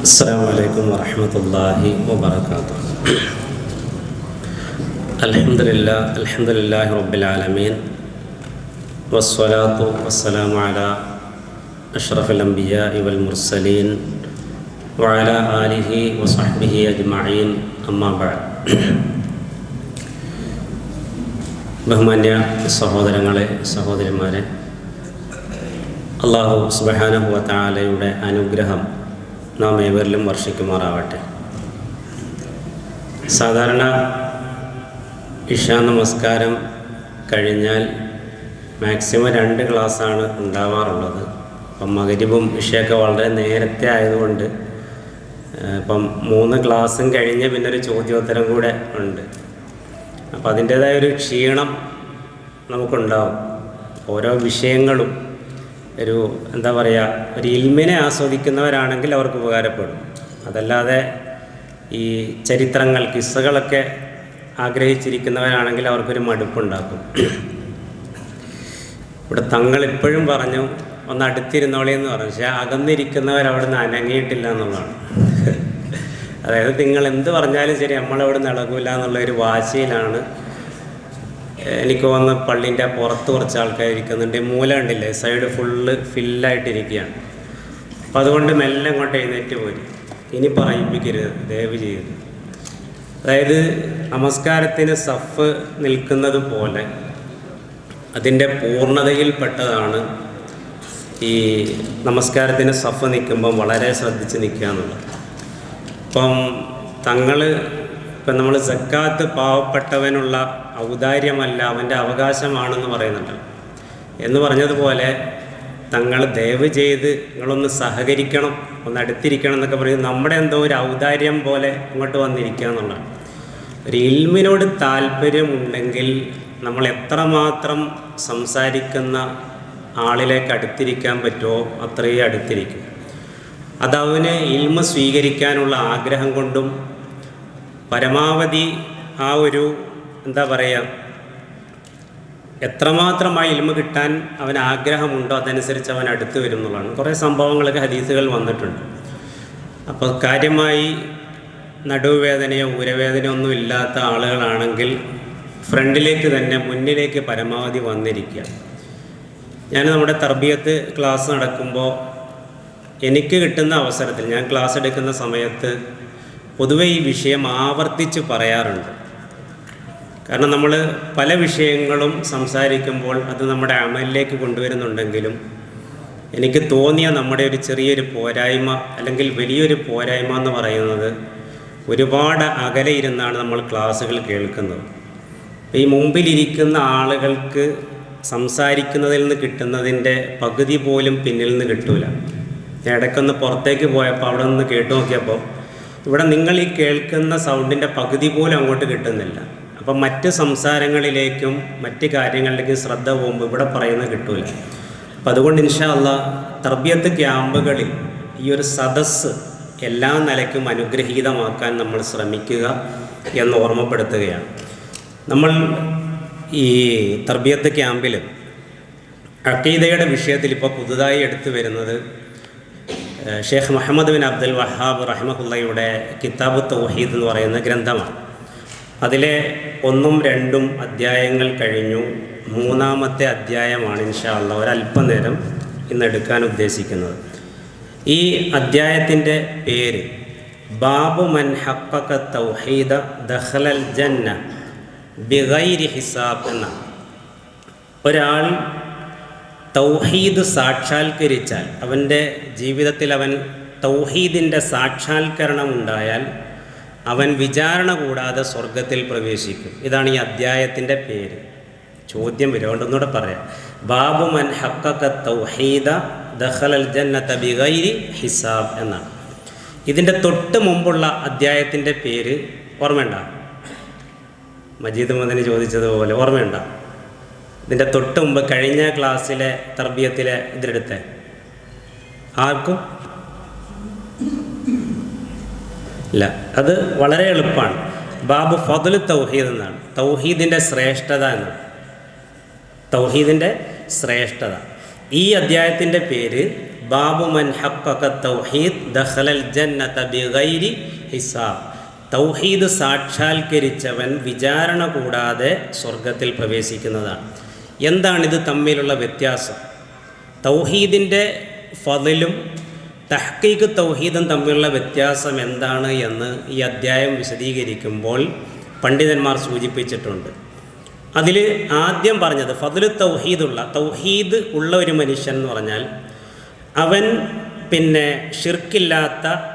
السلام عليكم ورحمة الله وبركاته الحمد لله الحمد لله رب العالمين والصلاة والسلام على أشرف الأنبياء والمرسلين وعلى آله وصحبه أجمعين أما بعد ബഹുമാന്യ സഹോദരങ്ങളെ സഹോദരിമാരെ അള്ളാഹു സുബഹാനഹുവ താലയുടെ അനുഗ്രഹം നാം ഏവരിലും വർഷിക്കുമാറാവട്ടെ. സാധാരണ ഇഷാ നമസ്കാരം കഴിഞ്ഞാൽ മാക്സിമം രണ്ട് ക്ലാസ്സാണ് ഉണ്ടാവാറുള്ളത്. അപ്പം മകരിവും ഇഷയൊക്കെ വളരെ നേരത്തെ ആയതുകൊണ്ട് ഇപ്പം മൂന്ന് ക്ലാസ്സും കഴിഞ്ഞ് പിന്നെ ഒരു ചോദ്യോത്തരം കൂടെ ഉണ്ട്. അപ്പം അതിന്റേതായ ഒരു ക്ഷീണം നമുക്കുണ്ടാവും. ഓരോ വിഷയങ്ങളും ഒരു എന്താ പറയുക ഒരു ഇൽമിനെ ആസ്വദിക്കുന്നവരാണെങ്കിൽ അവർക്ക് ഉപകാരപ്പെടും. അതല്ലാതെ ഈ ചരിത്രങ്ങൾ കിസ്സകളൊക്കെ ആഗ്രഹിച്ചിരിക്കുന്നവരാണെങ്കിൽ അവർക്കൊരു മടുപ്പുണ്ടാക്കും. ഇവിടെ തങ്ങൾ ഇപ്പോഴും പറഞ്ഞു ഒന്ന് അടുത്തിരുന്നോളി എന്ന് പറഞ്ഞു. പക്ഷേ അകന്നിരിക്കുന്നവർ അവിടെ നിന്ന് അനങ്ങിയിട്ടില്ല എന്നുള്ളതാണ്. അതായത് നിങ്ങൾ എന്ത് പറഞ്ഞാലും ശരി നമ്മളവിടെ നടക്കൂല എന്നുള്ള ഒരു വാശിയിലാണ് എനിക്ക് വന്ന പള്ളീന്റെ പുറത്ത് കുറച്ച് ആൾക്കാർ ഇരിക്കുന്നുണ്ട്. മൂല കണ്ടില്ലേ? സൈഡ് ഫുള്ള് ഫില്ലായിട്ടിരിക്കുകയാണ്. അപ്പം അതുകൊണ്ട് മെല്ലെ അങ്ങോട്ട് എഴുന്നേറ്റ് പോരി. ഇനി പറയിപ്പിക്കരുത്. ദയവ് ചെയ്ത്. അതായത് നമസ്കാരത്തിന് സഫ് നിൽക്കുന്നത് പോലെ അതിന്റെ പൂർണതയിൽപ്പെട്ടതാണ് ഈ നമസ്കാരത്തിന് സഫ് നിൽക്കുമ്പം വളരെ ശ്രദ്ധിച്ച് നിൽക്കുക എന്നുള്ളത്. ഇപ്പം തങ്ങൾ ഇപ്പം നമ്മൾ സക്കാത്ത് പാവപ്പെട്ടവനുള്ള ഔദാര്യമല്ല അവന്റെ അവകാശമാണെന്ന് പറയുന്നുണ്ട്. എന്ന് പറഞ്ഞതുപോലെ തങ്ങൾ ദയവ് ചെയ്ത് നിങ്ങളൊന്ന് സഹകരിക്കണം ഒന്ന് അടുത്തിരിക്കണം എന്നൊക്കെ പറയും. നമ്മുടെ എന്തോ ഒരു ഔദാര്യം പോലെ ഇങ്ങോട്ട് വന്നിരിക്കുക എന്നുള്ളതാണ്. ഒരു ഇൽമിനോട് താല്പര്യമുണ്ടെങ്കിൽ നമ്മൾ എത്രമാത്രം സംസാരിക്കുന്ന ആളിലേക്ക് അടുത്തിരിക്കാൻ പറ്റുമോ അത്രയും അടുത്തിരിക്കും. അതവന് ഇൽമ സ്വീകരിക്കാനുള്ള ആഗ്രഹം കൊണ്ടും പരമാവധി ആ ഒരു എന്താ പറയുക എത്രമാത്രം ആ ഇൽമ കിട്ടാൻ അവൻ ആഗ്രഹമുണ്ടോ അതനുസരിച്ച് അവൻ അടുത്ത് വരും എന്നുള്ളതാണ്. കുറേ സംഭവങ്ങളൊക്കെ ഹദീസുകൾ വന്നിട്ടുണ്ട്. അപ്പോൾ കാര്യമായി നടുവേദനയോ ഊരവേദനയോ ഒന്നും ഇല്ലാത്ത ആളുകളാണെങ്കിൽ ഫ്രണ്ടിലേക്ക് തന്നെ മുന്നിലേക്ക് പരമാവധി വന്നിരിക്കുക. ഞാൻ നമ്മുടെ തർബിയത്ത് ക്ലാസ് നടക്കുമ്പോൾ എനിക്ക് കിട്ടുന്ന അവസരത്തിൽ ഞാൻ ക്ലാസ് എടുക്കുന്ന സമയത്ത് പൊതുവെ ഈ വിഷയം ആവർത്തിച്ച് പറയാറുണ്ട്. കാരണം നമ്മൾ പല വിഷയങ്ങളും സംസാരിക്കുമ്പോൾ അത് നമ്മുടെ അമലിലേക്ക് കൊണ്ടുവരുന്നുണ്ടെങ്കിലും എനിക്ക് തോന്നിയ നമ്മുടെ ഒരു ചെറിയൊരു പോരായ്മ അല്ലെങ്കിൽ വലിയൊരു പോരായ്മ എന്ന് പറയുന്നത് ഒരുപാട് അകലെ ഇരുന്നാണ് നമ്മൾ ക്ലാസ്സുകൾ കേൾക്കുന്നത്. ഈ മുമ്പിലിരിക്കുന്ന ആളുകൾക്ക് സംസാരിക്കുന്നതിൽ നിന്ന് കിട്ടുന്നതിന്റെ പകുതി പോലും പിന്നിൽ നിന്ന് കിട്ടൂല. ഇടയ്ക്കൊന്ന് പുറത്തേക്ക് പോയപ്പോൾ അവിടെ നിന്ന് കേട്ടു നോക്കിയപ്പോൾ ഇവിടെ നിങ്ങൾ ഈ കേൾക്കുന്ന സൗണ്ടിന്റെ പകുതി പോലും അങ്ങോട്ട് കിട്ടുന്നില്ല. അപ്പം മറ്റ് സംസാരങ്ങളിലേക്കും മറ്റ് കാര്യങ്ങളിലേക്കും ശ്രദ്ധ പോകുമ്പോൾ ഇവിടെ പറയുന്നത് കിട്ടൂല. അപ്പം അതുകൊണ്ട് ഇൻഷാ അല്ലാ തർബിയത്ത് ക്യാമ്പുകളിൽ ഈ ഒരു സദസ്സ് എല്ലാ നിലയ്ക്കും അനുഗ്രഹീതമാക്കാൻ നമ്മൾ ശ്രമിക്കുക എന്ന് ഓർമ്മപ്പെടുത്തുകയാണ്. നമ്മൾ ഈ തർബിയത്ത് ക്യാമ്പിൽ അക്കീതയുടെ വിഷയത്തിൽ ഇപ്പോൾ പുതുതായി എടുത്തു വരുന്നത് Sheikh Muhammad bin Abdul Wahhab റഹ്മഹുല്ലയുടെ കിതാബ് തൗഹീദ് എന്ന് പറയുന്ന ഗ്രന്ഥമാണ്. അതിലെ ഒന്നും രണ്ടും അധ്യായങ്ങൾ കഴിഞ്ഞു. മൂന്നാമത്തെ അധ്യായമാണ് ഇൻഷാ ഒരല്പനേരം ഇന്ന് എടുക്കാൻ ഉദ്ദേശിക്കുന്നത്. ഈ അധ്യായത്തിന്റെ പേര് ബാബു മൻ ഹപ്പക തൗഹീദ ദഹ്ലൽ ജന്ന ബിഗൈരി ഹിസാബ് എന്നാണ്. ഒരാൾ തൗഹീദ് സാക്ഷാത്കരിച്ചാൽ അവന്റെ ജീവിതത്തിൽ അവൻ തൗഹീദിന്റെ സാക്ഷാത്കരണം ഉണ്ടായാൽ അവൻ വിചാരണ കൂടാതെ സ്വർഗത്തിൽ പ്രവേശിക്കും. ഇതാണ് ഈ അദ്ധ്യായത്തിന്റെ പേര്. ചോദ്യം വരും അതുകൊണ്ട് ഒന്നുകൂടെ പറയാം. ബാബു മൻ ഹക്കക്ക തൗഹീദ ദഖലൽ ജന്നത്ത ബിഗൈരി ഹിസാബ് എന്നാണ്. ഇതിന്റെ തൊട്ട് മുമ്പുള്ള അദ്ധ്യായത്തിന്റെ പേര് ഓർമ്മയുണ്ടോ? മജീദ് മദനി ചോദിച്ചതുപോലെ ഓർമ്മയുണ്ട? ഇതിന്റെ തൊട്ട് മുമ്പ് കഴിഞ്ഞ ക്ലാസ്സിലെ തർബീയത്തിലെ ഇതിലെടുത്തെ. ആർക്കും? ഇല്ല. അത് വളരെ എളുപ്പമാണ് ബാബു ഫതുൽ തൗഹീദ് എന്നാണ്. തൗഹീദിന്റെ ശ്രേഷ്ഠത എന്നാണ് തൗഹീദിന്റെ ശ്രേഷ്ഠത. ഈ അദ്ധ്യായത്തിന്റെ പേര് ബാബു മൻ ഹഖഖ തൗഹീദ് ഹിസാബ്. തൗഹീദ് സാക്ഷാത്കരിച്ചവൻ വിചാരണ കൂടാതെ സ്വർഗത്തിൽ പ്രവേശിക്കുന്നതാണ്. എന്താണിത് തമ്മിലുള്ള വ്യത്യാസം? തൗഹീദിന്റെ ഫതിലും തഹ്കീഖ് തൗഹീദും തമ്മിലുള്ള വ്യത്യാസം എന്താണ് എന്ന് ഈ അദ്ധ്യായം വിശദീകരിക്കുമ്പോൾ പണ്ഡിതന്മാർ സൂചിപ്പിച്ചിട്ടുണ്ട്. അതിൽ ആദ്യം പറഞ്ഞത് ഫതിൽ തൗഹീദുള്ള തൗഹീദ് ഉള്ള ഒരു മനുഷ്യൻ എന്ന് പറഞ്ഞാൽ അവൻ പിന്നെ ഷിർക്കില്ലാത്ത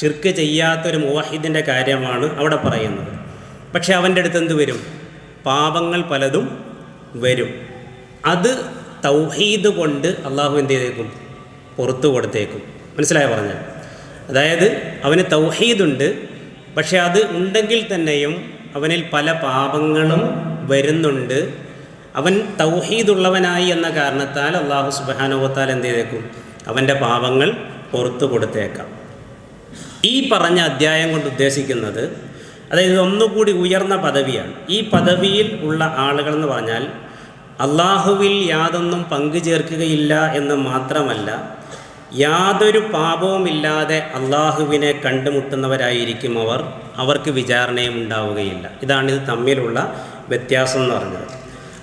ഷിർക്ക് ചെയ്യാത്തൊരു മുവാഹിദിന്റെ കാര്യമാണ് അവിടെ പറയുന്നത്. പക്ഷെ അവന്റെ അടുത്ത് എന്ത് വരും? പാപങ്ങൾ പലതും വരും. അത് തൗഹീദ് കൊണ്ട് അള്ളാഹു എന്ത് ചെയ്തേക്കും? പുറത്തു കൊടുത്തേക്കും. മനസ്സിലായോ പറഞ്ഞാൽ അതായത് അവന് തൗഹീദുണ്ട് പക്ഷേ അത് ഉണ്ടെങ്കിൽ തന്നെയും അവനിൽ പല പാപങ്ങളും വരുന്നുണ്ട്. അവൻ തൗഹീദുള്ളവനായി എന്ന കാരണത്താൽ അള്ളാഹു സുബാനുവത്താൽ എന്ത് ചെയ്തേക്കും? അവന്റെ പാപങ്ങൾ പുറത്തു കൊടുത്തേക്കാം. ഈ പറഞ്ഞ അധ്യായം കൊണ്ട് ഉദ്ദേശിക്കുന്നത് അതായത് ഒന്നുകൂടി ഉയർന്ന പദവിയാണ്. ഈ പദവിയിൽ ഉള്ള ആളുകൾ എന്ന് പറഞ്ഞാൽ അള്ളാഹുവിൽ യാതൊന്നും പങ്കു ചേർക്കുകയില്ല എന്ന് മാത്രമല്ല യാതൊരു പാപവുമില്ലാതെ അള്ളാഹുവിനെ കണ്ടുമുട്ടുന്നവരായിരിക്കും അവർ. അവർക്ക് വിചാരണയും ഉണ്ടാവുകയില്ല. ഇതാണ് ഇത് തമ്മിലുള്ള വ്യത്യാസം എന്ന് പറഞ്ഞത്.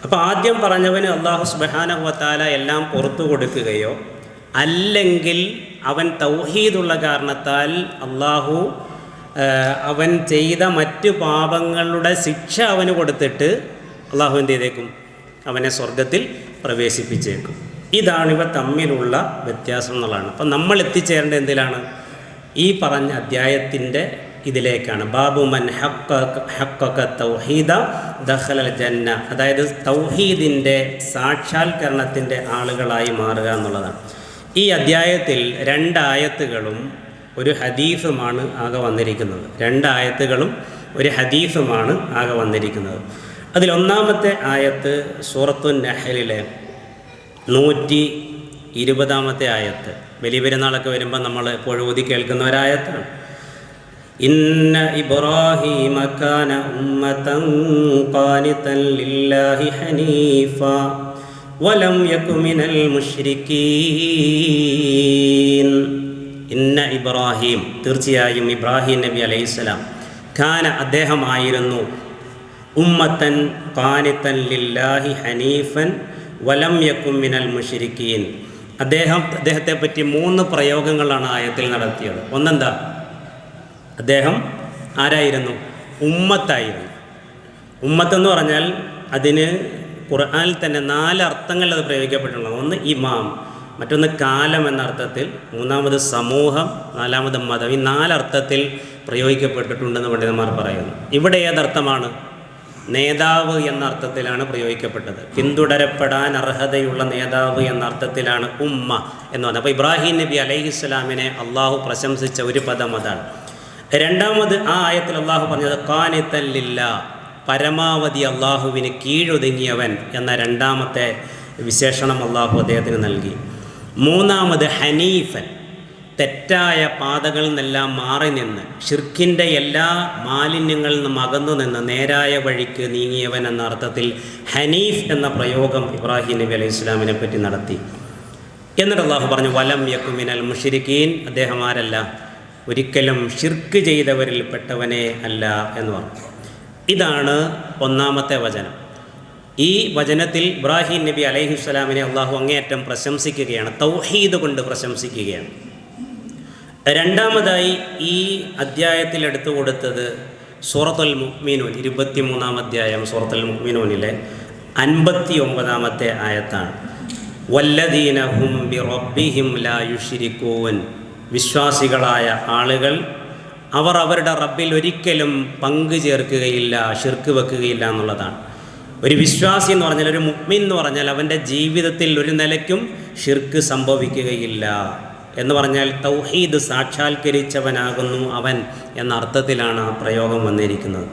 അപ്പോൾ ആദ്യം പറഞ്ഞവന് അള്ളാഹു സുബഹാനഹുവത്താല എല്ലാം പുറത്തു കൊടുക്കുകയോ അല്ലെങ്കിൽ അവൻ തൗഹീദുള്ള കാരണത്താൽ അള്ളാഹു അവൻ ചെയ്ത മറ്റ് പാപങ്ങളുടെ ശിക്ഷ അവന് കൊടുത്തിട്ട് അള്ളാഹു എന്ത് ചെയ്തേക്കും? അവനെ സ്വർഗത്തിൽ പ്രവേശിപ്പിച്ചേക്കും. ഇതാണ് ഇവ തമ്മിലുള്ള വ്യത്യാസം എന്നുള്ളതാണ്. അപ്പം നമ്മൾ എത്തിച്ചേരേണ്ടത് എന്തിലാണ്? ഈ പറഞ്ഞ അധ്യായത്തിന്റെ ഇതിലേക്കാണ്. ബാബു മൻ ഹക്കൊക്കെ തൗഹീദ ദഹലൽ ജന്ന. അതായത് തൗഹീദിന്റെ സാക്ഷാത്കരണത്തിന്റെ ആളുകളായി മാറുക എന്നുള്ളതാണ്. ഈ അധ്യായത്തിൽ രണ്ടായത്തുകളും ഒരു ഹദീഫുമാണ് ആകെ വന്നിരിക്കുന്നത്. രണ്ടായത്തുകളും ഒരു ഹദീഫുമാണ് ആകെ വന്നിരിക്കുന്നത്. അതിലൊന്നാമത്തെ ആയത്ത് സൂറത്തു നഹലിലെ നൂറ്റി ഇരുപതാമത്തെ ആയത്ത്. വലിയ പെരുന്നാളൊക്കെ വരുമ്പോൾ നമ്മൾ എപ്പോഴും ഊതി കേൾക്കുന്ന ഒരായത്താണ്. ഇന്ന ഇബ്രാഹിമ കാന ഉമ്മതൻ ലില്ലാഹി ഹനീഫ വലം യകു മിനൽ ഇന്ന ഇബ്രാഹിം തീർച്ചയായും ഇബ്രാഹിം നബി അലൈഹിസ്സലാം ഖാന അദ്ദേഹമായിരുന്നു ഉമ്മത്തൻ കാനിത്തൻ ലില്ലാഹി ഹനീഫൻ വലം യക്കും മിനൽ മുഷിരിക്കീൻ. അദ്ദേഹം അദ്ദേഹത്തെ പറ്റി മൂന്ന് പ്രയോഗങ്ങളാണ് ആയത്തിൽ നടത്തിയത്. ഒന്നെന്താ? അദ്ദേഹം ആരായിരുന്നു? ഉമ്മത്തായിരുന്നു. ഉമ്മത്തെന്ന് പറഞ്ഞാൽ അതിന് ഖുർആനിൽ തന്നെ നാല് അർത്ഥങ്ങളിൽ അത് പ്രയോഗിക്കപ്പെട്ടിട്ടുള്ളത്. ഒന്ന് ഇമാം മറ്റൊന്ന് കാലം എന്ന അർത്ഥത്തിൽ മൂന്നാമത് സമൂഹം നാലാമത് മതം ഈ നാലർത്ഥത്തിൽ പ്രയോഗിക്കപ്പെട്ടിട്ടുണ്ടെന്ന് പണ്ഡിതന്മാർ പറയുന്നു. ഇവിടെ ഏതർത്ഥമാണ്? നേതാവ് എന്ന അർത്ഥത്തിലാണ് പ്രയോഗിക്കപ്പെട്ടത്. പിന്തുടരപ്പെടാൻ അർഹതയുള്ള നേതാവ് എന്ന അർത്ഥത്തിലാണ് ഉമ്മ എന്ന് പറഞ്ഞത്. അപ്പോൾ ഇബ്രാഹിം നബി അലൈഹി അലൈഹിസ്സലാമിനെ അള്ളാഹു പ്രശംസിച്ച ഒരു പദം അതാണ്. രണ്ടാമത് ആ ആയത്തിൽ അള്ളാഹു പറഞ്ഞത് കാനിത്തല്ലില്ല പരമാവധി അള്ളാഹുവിന് കീഴൊതുങ്ങിയവൻ എന്ന രണ്ടാമത്തെ വിശേഷണം അള്ളാഹു അദ്ദേഹത്തിന് നൽകി. മൂന്നാമത് ഹനീഫൻ. തെറ്റായ പാതകളിൽ നിന്നെല്ലാം മാറി നിന്ന് ഷിർക്കിന്റെ എല്ലാ മാലിന്യങ്ങളിൽ നിന്നും അകന്നു നിന്ന് നേരായ വഴിക്ക് നീങ്ങിയവൻ എന്ന അർത്ഥത്തിൽ ഹനീഫ് എന്ന പ്രയോഗം ഇബ്രാഹിം നബി അലൈഹി ഇസ്ലാമിനെ പറ്റി നടത്തി. എന്നിട്ട് അള്ളാഹു പറഞ്ഞു വലം യക്കുമിനൽ മുഷിരിക്കീൻ അദ്ദേഹം ആരല്ല? ഒരിക്കലും ഷിർക്ക് ചെയ്തവരിൽ പെട്ടവനെ അല്ല എന്ന് പറഞ്ഞു. ഇതാണ് ഒന്നാമത്തെ വചനം. ഈ വചനത്തിൽ ഇബ്രാഹിം നബി അലൈഹിസ്സലാമിനെ അള്ളാഹു അങ്ങേയറ്റം പ്രശംസിക്കുകയാണ് തൗഹീദ് കൊണ്ട് പ്രശംസിക്കുകയാണ്. രണ്ടാമതായി ഈ അധ്യായത്തിൽ എടുത്തു കൊടുത്തത് സൂറത്തുൽ ഇരുപത്തി ഇരുപത്തിമൂന്നാം അധ്യായം സൂറത്തുൽ മുക്മീനൂനിലെ അൻപത്തി ഒമ്പതാമത്തെ ആയത്താണ്. വല്ലദീന ഹും ബി ലാ വിശ്വാസികളായ ആളുകൾ അവർ അവരുടെ റബ്ബിൽ ഒരിക്കലും പങ്കു ചേർക്കുകയില്ല ഷിർക്ക് വെക്കുകയില്ല എന്നുള്ളതാണ്. ഒരു വിശ്വാസി എന്ന് പറഞ്ഞാൽ ഒരു മുക്മിൻ എന്ന് പറഞ്ഞാൽ അവന്റെ ജീവിതത്തിൽ ഒരു നിലയ്ക്കും ഷിർക്ക് സംഭവിക്കുകയില്ല. എന്ന് പറഞ്ഞാൽ തൗഹീദ് സാക്ഷാത്കരിച്ചവനാകുന്നു അവൻ എന്ന അർത്ഥത്തിലാണ് ആ പ്രയോഗം വന്നിരിക്കുന്നത്.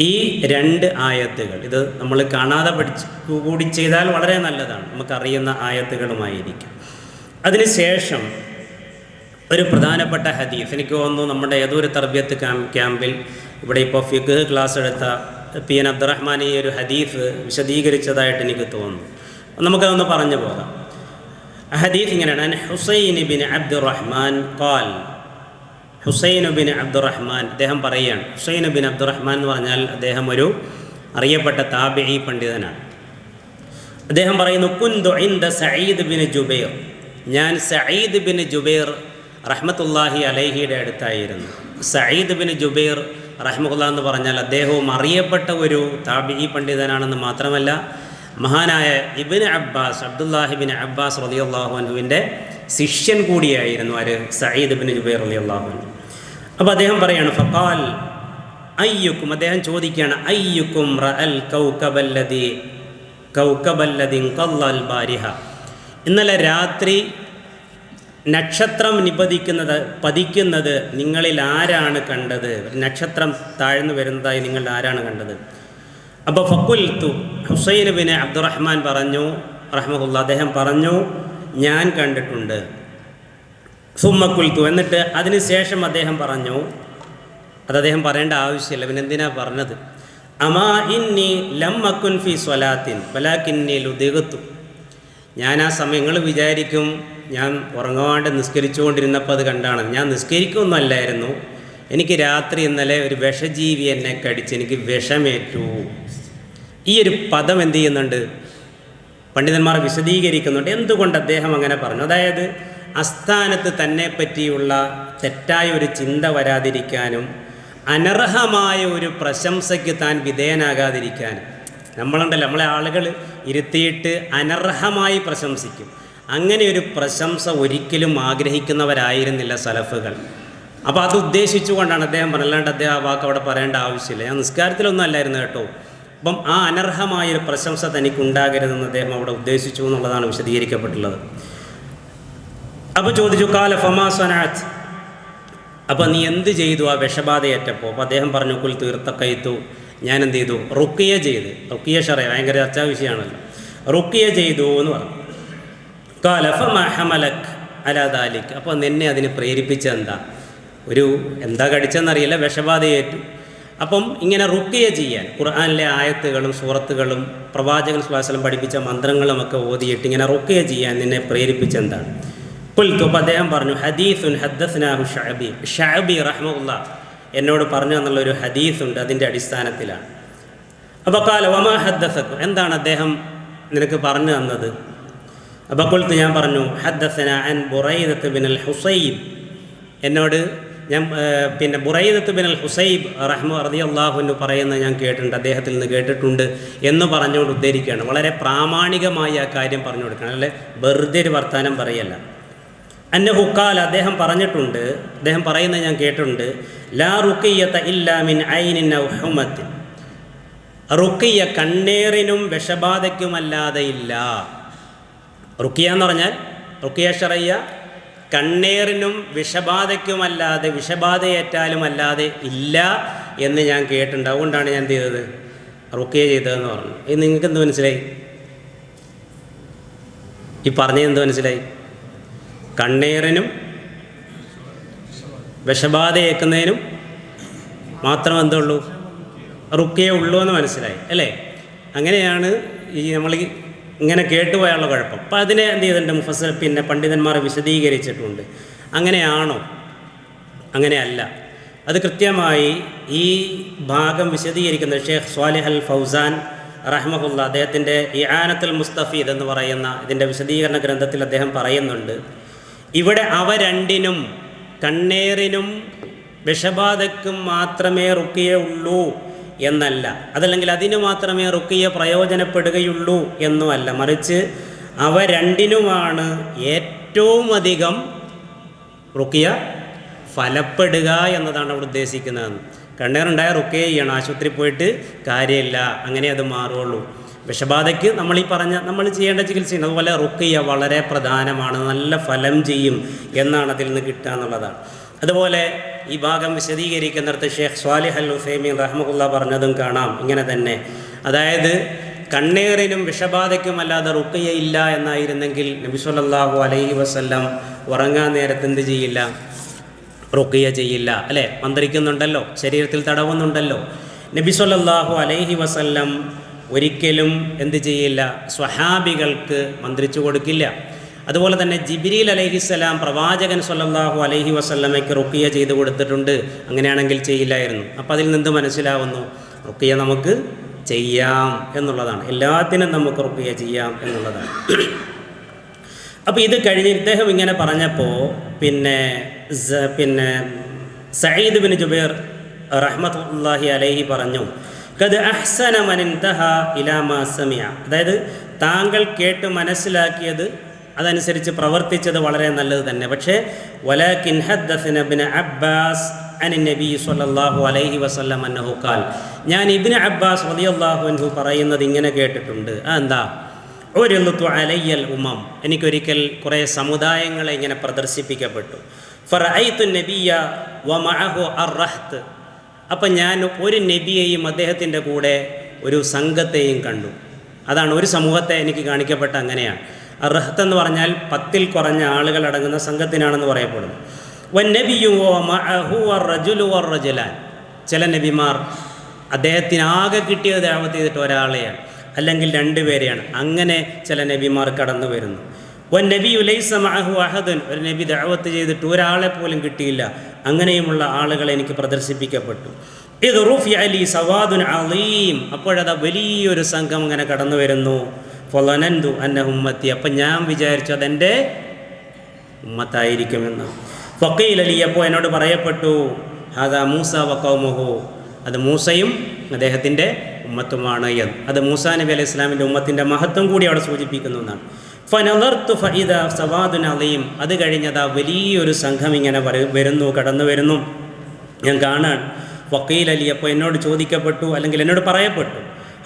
ഈ രണ്ട് ആയത്തുകൾ ഇത് നമ്മൾ കാണാതെ പഠിച്ച് കൂടി ചെയ്താൽ വളരെ നല്ലതാണ്. നമുക്കറിയുന്ന ആയത്തുകളുമായിരിക്കും. അതിനുശേഷം ഒരു പ്രധാനപ്പെട്ട ഹദീഫ് എനിക്ക് തോന്നുന്നു നമ്മുടെ ഏതൊരു തർബിയത്ത് ക്യാമ്പിൽ ഇവിടെ ഇപ്പോൾ ഫിഖ് ക്ലാസ് എടുത്ത പി എൻ അബ്ദുറഹ്മാൻ ഈ ഒരു ഹദീഫ് വിശദീകരിച്ചതായിട്ട് എനിക്ക് തോന്നുന്നു. നമുക്കതൊന്ന് പറഞ്ഞു പോകാം. ഹദീഫ് ഇങ്ങനെയാണ് ഹുസൈൻ ബിൻ അബ്ദുറഹ്മാൻ കാൽ ഹുസൈൻ ബിൻ അബ്ദുറഹ്മാൻ അദ്ദേഹം പറയുകയാണ് ഹുസൈൻ ബിൻ അബ്ദുറഹ്മാൻ എന്ന് പറഞ്ഞാൽ അദ്ദേഹം ഒരു അറിയപ്പെട്ട താബിഈ പണ്ഡിതനാണ്. അദ്ദേഹം പറയുന്നു കുന്തു ഇന്ദ സയ്യിദ് ബിൻ ജുബൈർ. ഞാൻ സയ്യിദ് ബിൻ ജുബൈർ റഹ്മത്തുല്ലാഹി അലൈഹിയുടെ അടുത്തായിരുന്നു. സയ്യിദ് ബിൻ ജുബൈർ റഹ്മുല്ല എന്ന് പറഞ്ഞാൽ അദ്ദേഹവും അറിയപ്പെട്ട ഒരു താബിഈ പണ്ഡിതനാണെന്ന് മാത്രമല്ല മഹാനായ ഇബിൻ അബ്ബാസ് അബ്ദുല്ലാഹിബിൻ അബ്ബാസ് റലി അള്ളാഹുഹുവിന്റെ ശിഷ്യൻ കൂടിയായിരുന്നു ആര്? സയ്യിദ് ബിൻ ജുബൈർ അലി അൻഹു. അപ്പോൾ അദ്ദേഹം പറയാണ് ഫഖാൽ അയ്യുക്കും അദ്ദേഹം ചോദിക്കുകയാണ് അയ്യുക്കും റഅൽ കൗക്കബല്ലതി കൗക്കബല്ലതി ബാരിഹ. ഇന്നലെ രാത്രി നക്ഷത്രം നിപതിക്കുന്നത് പതിക്കുന്നത് നിങ്ങളിൽ ആരാണ് കണ്ടത്? നക്ഷത്രം താഴ്ന്നു വരുന്നതായി നിങ്ങൾ ആരാണ് കണ്ടത്? അപ്പോൾ ഫക്കുൽത്തു ഹുസൈൻ ബിൻ അബ്ദുറഹ്മാൻ പറഞ്ഞു റഹ്മുല്ല അദ്ദേഹം പറഞ്ഞു ഞാൻ കണ്ടിട്ടുണ്ട്. സുമ്മക്കുൽത്തു എന്നിട്ട് അതിനുശേഷം അദ്ദേഹം പറഞ്ഞു അത് അദ്ദേഹം പറയേണ്ട ആവശ്യമില്ല പിന്നെ എന്തിനാ പറഞ്ഞത്? അമാ ഇന്നി ലംമക്കുൻ ഫി സ്വലാത്തിൻ വലാക്കിന്നി ലുദികത്തു ഞാൻ ആ സമയങ്ങൾ വിചാരിക്കും ഞാൻ ഉറങ്ങാണ്ട് നിസ്കരിച്ചുകൊണ്ടിരുന്നപ്പോൾ അത് കണ്ടാണ്. ഞാൻ നിസ്കരിക്കൊന്നുമല്ലായിരുന്നു. എനിക്ക് രാത്രി ഇന്നലെ ഒരു വിഷജീവി എന്നെ കടിച്ച് എനിക്ക് വിഷമേറ്റു. ഈ ഒരു പദം എന്ത് ചെയ്യുന്നുണ്ട്? പണ്ഡിതന്മാർ വിശദീകരിക്കുന്നുണ്ട്. എന്തുകൊണ്ട് അദ്ദേഹം അങ്ങനെ പറഞ്ഞു? അതായത് അസ്ഥാനത്ത് തന്നെ പറ്റിയുള്ള തെറ്റായ ഒരു ചിന്ത വരാതിരിക്കാനും അനർഹമായ ഒരു പ്രശംസയ്ക്ക് താൻ വിധേയനാകാതിരിക്കാനും. നമ്മളുണ്ടല്ലോ നമ്മളെ ആളുകൾ ഇരുത്തിയിട്ട് അനർഹമായി പ്രശംസിക്കും. അങ്ങനെ ഒരു പ്രശംസ ഒരിക്കലും ആഗ്രഹിക്കുന്നവരായിരുന്നില്ല സലഫുകൾ. അപ്പോൾ അത് ഉദ്ദേശിച്ചുകൊണ്ടാണ് അദ്ദേഹം പറഞ്ഞല്ലാണ്ട് അദ്ദേഹം ആ വാക്ക് അവിടെ പറയേണ്ട ആവശ്യമില്ല. ഞാൻ നിസ്കാരത്തിലൊന്നും അല്ലായിരുന്നു കേട്ടോ. അപ്പം ആ അനർഹമായൊരു പ്രശംസ തനിക്ക് ഉണ്ടാകരുതെന്ന് അദ്ദേഹം അവിടെ ഉദ്ദേശിച്ചു എന്നുള്ളതാണ് വിശദീകരിക്കപ്പെട്ടുള്ളത്. അപ്പോൾ ചോദിച്ചു കാല ഫമാ സനാത്ത് അപ്പോൾ നീ എന്ത് ചെയ്തു ആ വിഷബാധയേറ്റപ്പോൾ? അപ്പോൾ അദ്ദേഹം പറഞ്ഞു കുൽ തീർത്ത കൈത്തു ഞാൻ എന്ത് ചെയ്തു? റുക്കിയ ചെയ്ത്. റുക്കിയ ഷറ ഭയങ്കര ചർച്ചാ വിഷയമാണല്ലോ റുക്കിയ ചെയ്തു എന്ന് പറഞ്ഞു. ഹമലക് അലാദാലിക് അപ്പോൾ നിന്നെ അതിന് പ്രേരിപ്പിച്ചെന്താ ഒരു എന്താ കടിച്ചെന്നറിയില്ല വിഷബാധയേറ്റു. അപ്പം ഇങ്ങനെ റുക്കിയ ചെയ്യാൻ ഖുർആാനിലെ ആയത്തുകളും സൂറത്തുകളും പ്രവാചകൻ സ്വാസനം പഠിപ്പിച്ച മന്ത്രങ്ങളുമൊക്കെ ഓതിയിട്ട് ഇങ്ങനെ റുക്കിയ ചെയ്യാൻ നിന്നെ പ്രേരിപ്പിച്ചെന്താണ് പുൽത്തു അപ്പോൾ അദ്ദേഹം പറഞ്ഞു ഹദീസുൻ ഹദ്ദസ്നാഹു ഷാബി ഷാബി റഹ്മുല്ല എന്നോട് പറഞ്ഞു എന്നുള്ളൊരു ഹദീസുണ്ട് അതിന്റെ അടിസ്ഥാനത്തിലാണ്. അപ്പോൾ കാല വമാ ഹദ്ദസക്കും? എന്താണ് അദ്ദേഹം നിനക്ക് പറഞ്ഞു തന്നത്? അപ്പോൾ കൊടുത്ത് ഞാൻ പറഞ്ഞു ഹദ്ദസന അൻ ബുറൈദത്ത് അൽ ഹുസൈബ് എന്നോട് ഞാൻ പിന്നെ ബുറൈദത്ത് ബിൻ അൽ ഹുസൈബ് റഹ്മ റതി അള്ളാഹുവിന് പറയുന്നത് ഞാൻ കേട്ടിട്ടുണ്ട് അദ്ദേഹത്തിൽ നിന്ന് കേട്ടിട്ടുണ്ട് എന്ന് പറഞ്ഞുകൊണ്ട് ഉദ്ധരിക്കുകയാണ്. വളരെ പ്രാമാണികമായി ആ കാര്യം പറഞ്ഞു കൊടുക്കണം അല്ലെ? വെറുതെ ഒരു വർത്തമാനം പറയല്ല. അന്ന ഹുക്കാൽ അദ്ദേഹം പറഞ്ഞിട്ടുണ്ട് അദ്ദേഹം പറയുന്നത് ഞാൻ കേട്ടിട്ടുണ്ട് ലാ റുക്കിയത്ത ഇല്ലാ മിൻ ഐനിൻ ഔ ഹുമത്തിൻ. റുക്കിയ കണ്ണേറിനും വിഷബാധയ്ക്കുമല്ലാതെ ഇല്ല. റുക്കിയ എന്ന് പറഞ്ഞാൽ റുക്കിയ ഷറയ്യ കണ്ണേറിനും വിഷബാധയ്ക്കുമല്ലാതെ വിഷബാധയേറ്റാലും അല്ലാതെ ഇല്ല എന്ന് ഞാൻ കേട്ടിട്ടുണ്ട്. അതുകൊണ്ടാണ് ഞാൻ എന്ത് ചെയ്തത്? റുക്കിയ ചെയ്തതെന്ന് പറഞ്ഞു. ഇത് നിങ്ങൾക്ക് എന്ത് മനസ്സിലായി? ഈ പറഞ്ഞത് എന്ത് മനസ്സിലായി? കണ്ണേറിനും വിഷബാധയേക്കുന്നതിനും മാത്രം എന്തുള്ളൂ റുക്കിയേ ഉള്ളൂ എന്ന് മനസ്സിലായി. അല്ലേ? അങ്ങനെയാണ് ഈ നമ്മൾ ഇങ്ങനെ കേട്ടുപോയാലുള്ള കുഴപ്പം. അപ്പം അതിനെ എന്ത് ചെയ്തിട്ടുണ്ട് മുഫസൽ പിന്നെ പണ്ഡിതന്മാർ വിശദീകരിച്ചിട്ടുണ്ട്. അങ്ങനെയാണോ? അങ്ങനെയല്ല. അത് കൃത്യമായി ഈ ഭാഗം വിശദീകരിക്കുന്ന ഷേഖ് സ്വാലിഹ് അൽ ഫൗസാൻ റഹ്മഹുല്ല അദ്ദേഹത്തിന്റെ ഈ ആനത്തുൽ മുസ്തഫീദ് എന്ന് പറയുന്ന ഇതിന്റെ വിശദീകരണ ഗ്രന്ഥത്തിൽ അദ്ദേഹം പറയുന്നുണ്ട്. ഇവിടെ അവ രണ്ടിനും കണ്ണേറിനും വിഷബാധയ്ക്കും മാത്രമേ റുക്കിയേ ഉള്ളൂ. എന്നല്ല. അതല്ലെങ്കിൽ അതിന് മാത്രമേ റുക്കിയ പ്രയോജനപ്പെടുകയുള്ളൂ എന്നുമല്ല. മറിച്ച് അവ രണ്ടിനുമാണ് ഏറ്റവും അധികം റുക്കിയ ഫലപ്പെടുക എന്നതാണ് അവിടെ ഉദ്ദേശിക്കുന്നത്. കണ്ണേറുണ്ടായ റുക്കിയ ചെയ്യണം. ആശുപത്രി പോയിട്ട് കാര്യമില്ല. അങ്ങനെ അത് മാറുള്ളൂ വിഷബാധയ്ക്ക് നമ്മൾ ഈ പറഞ്ഞ നമ്മൾ ചെയ്യേണ്ട ചികിത്സയാണ് അതുപോലെ റുക്കിയ വളരെ പ്രധാനമാണ്. നല്ല ഫലം ചെയ്യും എന്നാണ് അതിൽ നിന്ന് കിട്ടുക എന്നുള്ളതാണ്. അതുപോലെ ഈ ഭാഗം വിശദീകരിക്കുന്നിടത്ത് ഷേഖ് സ്വാലിഹ് അൽ ഹുസൈമീൻ റഹ്മുല്ല പറഞ്ഞതും കാണാം. ഇങ്ങനെ തന്നെ. അതായത് കണ്ണേറിനും വിഷബാധയ്ക്കും അല്ലാതെ റുക്കിയ ഇല്ല എന്നായിരുന്നെങ്കിൽ നബി സല്ലല്ലാഹു അലൈഹി വസ്ല്ലാം ഉറങ്ങാൻ നേരത്ത് എന്ത് ചെയ്യില്ല? റുക്കിയ ചെയ്യില്ല. അല്ലേ? മന്ത്രിക്കുന്നുണ്ടല്ലോ. ശരീരത്തിൽ തടവുന്നുണ്ടല്ലോ. നബി സല്ലല്ലാഹു അലൈഹി വസല്ലം ഒരിക്കലും എന്ത് ചെയ്യില്ല? സ്വഹാബികൾക്ക് മന്ത്രിച്ചു കൊടുക്കില്ല. അതുപോലെ തന്നെ ജിബിരിൽ അലഹിസ്സലാം പ്രവാചകൻ സല്ലല്ലാഹു അലഹി വസല്ലമയ്ക്ക് റുക്കിയ ചെയ്ത് കൊടുത്തിട്ടുണ്ട്. അങ്ങനെയാണെങ്കിൽ ചെയ്യില്ലായിരുന്നു. അപ്പോൾ അതിൽ നിന്ന് മനസ്സിലാവുന്നു റുക്കിയ നമുക്ക് ചെയ്യാം എന്നുള്ളതാണ്. എല്ലാത്തിനും നമുക്ക് റുക്കിയ ചെയ്യാം എന്നുള്ളതാണ്. അപ്പോൾ ഇത് കഴിഞ്ഞ് ഇദ്ദേഹം ഇങ്ങനെ പറഞ്ഞപ്പോൾ പിന്നെ പിന്നെ സയ്യിദ് ബിൻ ജുബേർ റഹ്മത്തുല്ലാഹി അലഹി പറഞ്ഞു കത് അഹ്സന മനിൻതഹ ഇലാമ സമിയ അതായത് താങ്കൾ കേട്ട് മനസ്സിലാക്കിയത് അതനുസരിച്ച് പ്രവർത്തിച്ചത് വളരെ നല്ലത് തന്നെ. പക്ഷേ അബ്ബാസ് നബി അലൈഹി ഖാൽ. ഞാൻ ഇബിന് അബ്ബാസ് റളിയല്ലാഹു അൻഹു പറയുന്നത് ഇങ്ങനെ കേട്ടിട്ടുണ്ട്. അതെന്താ ഒരു അലയ്യൽ ഉമം. എനിക്കൊരിക്കൽ കുറേ സമുദായങ്ങളെ ഇങ്ങനെ പ്രദർശിപ്പിക്കപ്പെട്ടു. ഫറഅയ്തു നബിയ വമഅഹു അർറഹ്ത് അപ്പം ഞാൻ ഒരു നബിയെയും അദ്ദേഹത്തിന്റെ കൂടെ ഒരു സംഘത്തെയും കണ്ടു. അതാണ് ഒരു സമൂഹത്തെ എനിക്ക് കാണിക്കപ്പെട്ട അങ്ങനെയാണ്. അർഹത്ത് എന്ന് പറഞ്ഞാൽ പത്തിൽ കുറഞ്ഞ ആളുകൾ അടങ്ങുന്ന സംഘത്തിനാണെന്ന് പറയപ്പെടുന്നു. വൻ നബിയും റജുലാൻ. ചില നബിമാർ അദ്ദേഹത്തിനാകെ കിട്ടിയത് ദാവത്ത് ചെയ്തിട്ട് ഒരാളെയാണ് അല്ലെങ്കിൽ രണ്ടുപേരെയാണ് അങ്ങനെ ചില നബിമാർ കടന്നു വരുന്നു. വൻ നബി ഉലൈസ മഅഹു അഹദൻ. ഒരു നബി ദാവത്ത് ചെയ്തിട്ട് ഒരാളെ പോലും കിട്ടിയില്ല. അങ്ങനെയുമുള്ള ആളുകൾ എനിക്ക് പ്രദർശിപ്പിക്കപ്പെട്ടു. ഇത് റുഫി അലി സവാദുൻ അലീം. അപ്പോഴത് വലിയൊരു സംഘം ഇങ്ങനെ കടന്നു വരുന്നു. ഫൊലനന്തു അന്ന ഉമ്മത്തി. അപ്പം ഞാൻ വിചാരിച്ചു അതെന്റെ ഉമ്മത്തായിരിക്കുമെന്ന്. ഫക്കീൽ അലി എന്നോട് പറയപ്പെട്ടു ഹാദാ മൂസ വക്കൗമുഹു അത് മൂസയും അദ്ദേഹത്തിന്റെ ഉമ്മത്തുമാണ് എന്ന്. അത് മൂസാ നബി അലൈഹി ഇസ്ലാമിന്റെ ഉമ്മത്തിന്റെ മഹത്വം കൂടി അവിടെ സൂചിപ്പിക്കുന്നു എന്നാണ്. ഫനലർത്തു ഫഇദ സവാദുൻ അലീം. അത് കഴിഞ്ഞതാ വലിയൊരു സംഘം ഇങ്ങനെ വരു- വരുന്നു കടന്നു വരുന്നു. ഞാൻ കാണാൻ വക്കീൽ അലി അപ്പോൾ എന്നോട് ചോദിക്കപ്പെട്ടു അല്ലെങ്കിൽ എന്നോട് പറയപ്പെട്ടു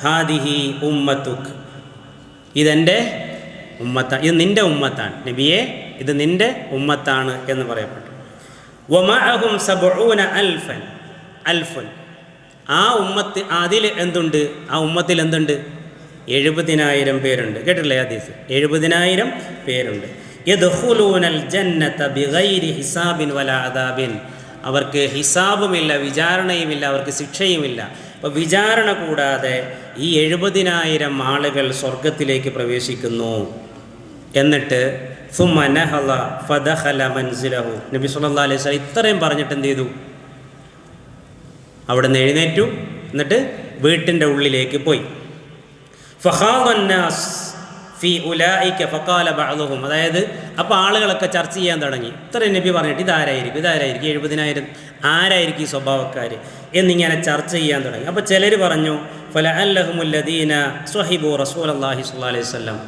ഹാദിഹി ഉമ്മത്തുഖ് ഇതെന്റെ ഉമ്മത്ത ഇത് നിന്റെ ഉമ്മത്താണ്. നബിയെ ഇത് നിന്റെ ഉമ്മത്താണ് എന്ന് പറയപ്പെട്ടു. വമഅഹും സബഊന അൽഫൻ അൽഫൻ. ആ ഉമ്മത്ത് അതിൽ എന്തുണ്ട്? ആ ഉമ്മത്തിൽ എന്തുണ്ട്? എഴുപതിനായിരം പേരുണ്ട്. കേട്ടില്ലേ ഹദീസ്? എഴുപതിനായിരം പേരുണ്ട്. ഹിസാബിൻ വലാ അദാബിൻ. അവർക്ക് ഹിസാബുമില്ല വിചാരണയുമില്ല അവർക്ക് ശിക്ഷയുമില്ല. അപ്പോൾ വിചാരണ കൂടാതെ ഈ എഴുപതിനായിരം ആളുകൾ സ്വർഗത്തിലേക്ക് പ്രവേശിക്കുന്നു. എന്നിട്ട് മൻസിലഹു. നബി സുല്ലാ അലൈഹി ഇത്രയും പറഞ്ഞിട്ട് എന്ത് ചെയ്തു? അവിടെ നിന്ന് എഴുന്നേറ്റു. എന്നിട്ട് വീട്ടിന്റെ ഉള്ളിലേക്ക് പോയി. ഫഹാദന്നാസ് ഫി ഉലായിക്ക ഫക്കാല ബഅദുഹും. അതായത് അപ്പോൾ ആളുകളൊക്കെ ചർച്ച ചെയ്യാൻ തുടങ്ങി. ഇത്രയും നബി പറഞ്ഞിട്ട് ഇതാരായിരിക്കും? ഇതാരായിരിക്കും? എഴുപതിനായിരം ആരായിരിക്കും ഈ സ്വഭാവക്കാർ? എന്നിങ്ങനെ ചർച്ച ചെയ്യാൻ തുടങ്ങി. അപ്പോൾ ചിലർ പറഞ്ഞു ഫല അല്ലഹുമുല്ലദീന സ്വഹിബു റസൂൽ അള്ളാഹി സ്വല്ലാ അലൈഹി സ്വല്ലാം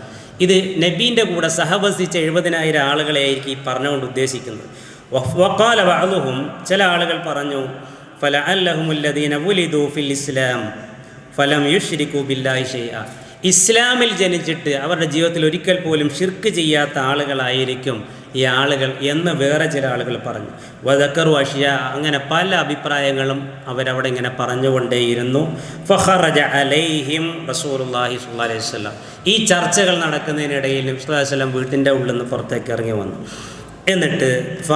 ഇത് നബീന്റെ കൂടെ സഹവസിച്ച എഴുപതിനായിരം ആളുകളെ ആയിരിക്കും ഈ പറഞ്ഞുകൊണ്ട് ഉദ്ദേശിക്കുന്നത്. വക്കാല ബഅദുഹും ചില ആളുകൾ പറഞ്ഞു ഫല അല്ലഹുമുല്ലദീന വുലിദു ഫിൽ ഇസ്ലാം ഫലം യുഷ്രിഖു ബില്ലാഹി ഷെയ്അ ഇസ്ലാമിൽ ജനിച്ചിട്ട് അവരുടെ ജീവിതത്തിൽ ഒരിക്കൽ പോലും ഷിർക്ക് ചെയ്യാത്ത ആളുകളായിരിക്കും ഈ ആളുകൾ എന്ന് വേറെ ചില ആളുകൾ പറഞ്ഞു. വദക്കറു അഷിയ അങ്ങനെ പല അഭിപ്രായങ്ങളും അവരവിടെ ഇങ്ങനെ പറഞ്ഞുകൊണ്ടേയിരുന്നു. ഫഹറജ അലൈഹിം റസൂലുള്ളാഹി സുല്ലാ അലൈഹി വസല്ലം. ഈ ചർച്ചകൾ നടക്കുന്നതിനിടയിൽ നബി സ്വല്ലല്ലാഹി വീട്ടിന്റെ ഉള്ളിൽ നിന്ന് പുറത്തേക്ക് ഇറങ്ങി വന്നു. എന്നിട്ട് ഫ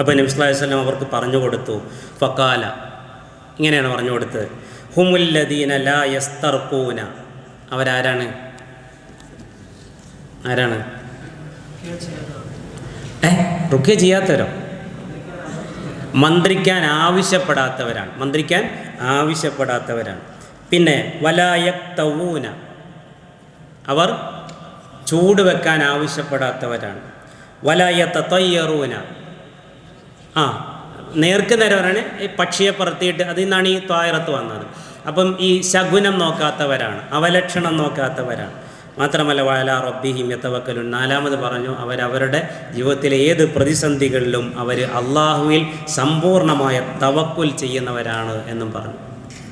അപ്പോൾ നബി സ്വല്ലല്ലാഹി അലൈഹി വസല്ലം അവർക്ക് പറഞ്ഞു കൊടുത്തു. ഫക്കാല ഇങ്ങനെയാണ് പറഞ്ഞു കൊടുത്തത്. ഹുമുല്ലദീന ലാ യസ്തർക്കൂന അവരാരാണ്? ആരാണ്? ഏ റുഖ്യ ചെയ്യാത്തവരോ? മന്ത്രിക്കാൻ ആവശ്യപ്പെടാത്തവരാണ്. മന്ത്രിക്കാൻ ആവശ്യപ്പെടാത്തവരാണ്. പിന്നെ വലായക്തവൂന അവർ ചൂട് വെക്കാൻ ആവശ്യപ്പെടാത്തവരാണ്. വലായത്ത തയ്യറൂന ആ നേർക്ക് പറയണേ ഈ പക്ഷിയെ പറത്തിയിട്ട് അതിൽ നിന്നാണ് ഈ ത്വായറത്ത് വന്നത്. അപ്പം ഈ ശകുനം നോക്കാത്തവരാണ് അവലക്ഷണം നോക്കാത്തവരാണ്. മാത്രമല്ല വയല റബ്ബിഹിം യത്തവക്കലും നാലാമത് പറഞ്ഞു അവരവരുടെ ജീവിതത്തിലെ ഏത് പ്രതിസന്ധികളിലും അവർ അള്ളാഹുവിൽ സമ്പൂർണമായ തവക്കുൽ ചെയ്യുന്നവരാണ് എന്നും പറഞ്ഞു.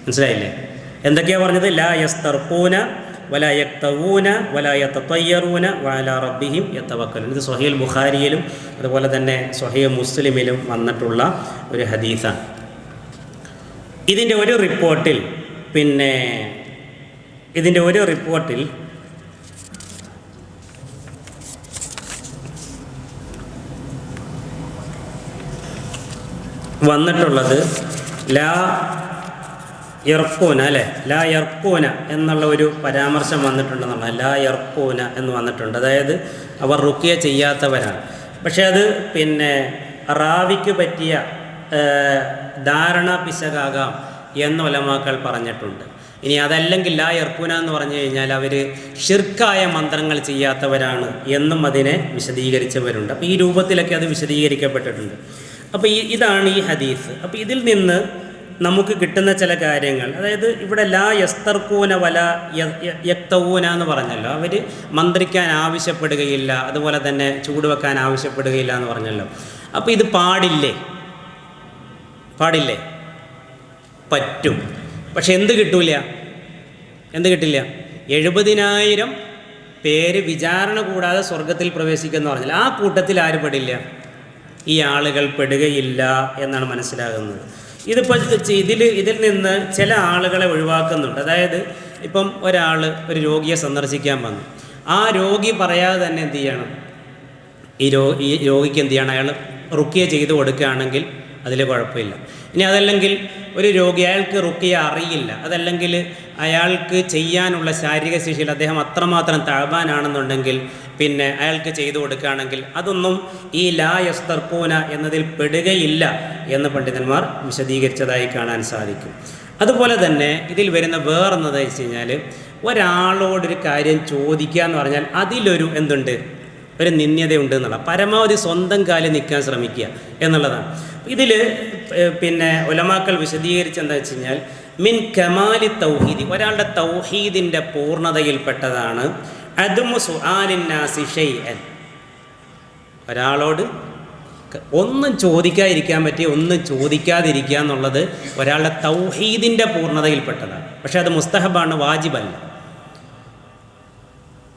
മനസ്സിലായില്ലേ? എന്തൊക്കെയാണ് പറഞ്ഞത്? ലാ യസ്തർപ്പൂന വല യക്തവൂന വല യത്തയ്യറൂന വല റബ്ബിഹിം യത്തവക്കലും ഇത് സൊഹീൽ ബുഖാരിയിലും അതുപോലെ തന്നെ സൊഹീൽ മുസ്ലിമിലും വന്നിട്ടുള്ള ഒരു ഹദീസാണ്. ഇതിന്റെ ഒരു റിപ്പോർട്ടിൽ പിന്നെ ഇതിന്റെ ഒരു റിപ്പോർട്ടിൽ വന്നിട്ടുള്ളത് ലാ ഇർക്കൂന അല്ലേ? ലാ ഇർക്കൂന എന്നുള്ള ഒരു പരാമർശം വന്നിട്ടുണ്ടെന്നുള്ള ലാ ഇർക്കൂന എന്ന് വന്നിട്ടുണ്ട്. അതായത് അവർ റുക്കിയ ചെയ്യാത്തവരാണ്. പക്ഷേ അത് പിന്നെ റാവിക്ക് പറ്റിയ ധാരണ പിശകാകാം. എന്ന് ഒലമാക്കൾ പറഞ്ഞിട്ടുണ്ട്. ഇനി അതല്ലെങ്കിൽ ലാ എർപ്പൂന എന്ന് പറഞ്ഞു കഴിഞ്ഞാൽ അവർ ഷിർക്കായ മന്ത്രങ്ങൾ ചെയ്യാത്തവരാണ് എന്നും അതിനെ വിശദീകരിച്ചവരുണ്ട്. അപ്പോൾ ഈ രൂപത്തിലൊക്കെ അത് വിശദീകരിക്കപ്പെട്ടിട്ടുണ്ട്. അപ്പോൾ ഈ ഇതാണ് ഈ ഹദീസ്. അപ്പോൾ ഇതിൽ നിന്ന് നമുക്ക് കിട്ടുന്ന ചില കാര്യങ്ങൾ അതായത് ഇവിടെ ലാ യസ്തർക്കൂന വല യക്തവൂന എന്ന് പറഞ്ഞല്ലോ. അവർ മന്ത്രിക്കാൻ ആവശ്യപ്പെടുകയില്ല അതുപോലെ തന്നെ ചൂടുവെക്കാൻ ആവശ്യപ്പെടുകയില്ല എന്ന് പറഞ്ഞല്ലോ. അപ്പോൾ ഇത് പാടില്ലേ? പാടില്ലേ? പറ്റും. പക്ഷെ എന്ത് കിട്ടൂല? എന്ത് കിട്ടില്ല? എഴുപതിനായിരം പേര് വിചാരണ കൂടാതെ സ്വർഗത്തിൽ പ്രവേശിക്കുമെന്ന് പറഞ്ഞാൽ ആ കൂട്ടത്തിൽ ആരും പെടില്ല? ഈ ആളുകൾ പെടുകയില്ല എന്നാണ് മനസ്സിലാകുന്നത്. ഇതിപ്പോൾ ഇതിൽ ഇതിൽ നിന്ന് ചില ആളുകളെ ഒഴിവാക്കുന്നുണ്ട്. അതായത് ഇപ്പം ഒരാൾ ഒരു രോഗിയെ സന്ദർശിക്കാൻ വന്നു. ആ രോഗി പറയാതെ തന്നെ എന്ത് ചെയ്യണം? ഈ രോ ഈ രോഗിക്ക് എന്ത് ചെയ്യണം? അയാൾ റുക്കിയ ചെയ്ത് കൊടുക്കുകയാണെങ്കിൽ അതിൽ കുഴപ്പമില്ല. ഇനി അതല്ലെങ്കിൽ ഒരു രോഗി അയാൾക്ക് റുക്കിയ അറിയില്ല. അതല്ലെങ്കിൽ അയാൾക്ക് ചെയ്യാനുള്ള ശാരീരിക ശേഷിയിൽ അദ്ദേഹം അത്രമാത്രം താഴ്വാനാണെന്നുണ്ടെങ്കിൽ പിന്നെ അയാൾക്ക് ചെയ്തു കൊടുക്കുകയാണെങ്കിൽ അതൊന്നും ഈ ലാ യസ്തർപൂന എന്നതിൽ പെടുകയില്ല എന്ന് പണ്ഡിതന്മാർ വിശദീകരിച്ചതായി കാണാൻ സാധിക്കും. അതുപോലെ തന്നെ ഇതിൽ വരുന്ന വേറെന്നത് വെച്ച് കഴിഞ്ഞാൽ ഒരാളോടൊരു കാര്യം ചോദിക്കുക എന്ന് പറഞ്ഞാൽ അതിലൊരു എന്തുണ്ട്? ഒരു നിന്ദ്യതയുണ്ട് എന്നുള്ള പരമാവധി സ്വന്തം കാലിൽ നിൽക്കാൻ ശ്രമിക്കുക എന്നുള്ളതാണ്. ഇതിൽ പിന്നെ ഒലമാക്കൾ വിശദീകരിച്ച് എന്താ വെച്ച് കഴിഞ്ഞാൽ മിൻ കമാലി തൗഹീദി ഒരാളുടെ തൗഹീദിന്റെ പൂർണതയിൽപ്പെട്ടതാണ് ഒരാളോട് ഒന്നും ചോദിക്കാതിരിക്കാൻ പറ്റിയ ഒന്നും ചോദിക്കാതിരിക്കുക എന്നുള്ളത് ഒരാളുടെ തൗഹീദിന്റെ പൂർണതയിൽപ്പെട്ടതാണ്. പക്ഷേ അത് മുസ്തഹബാണ് വാജിബല്ല.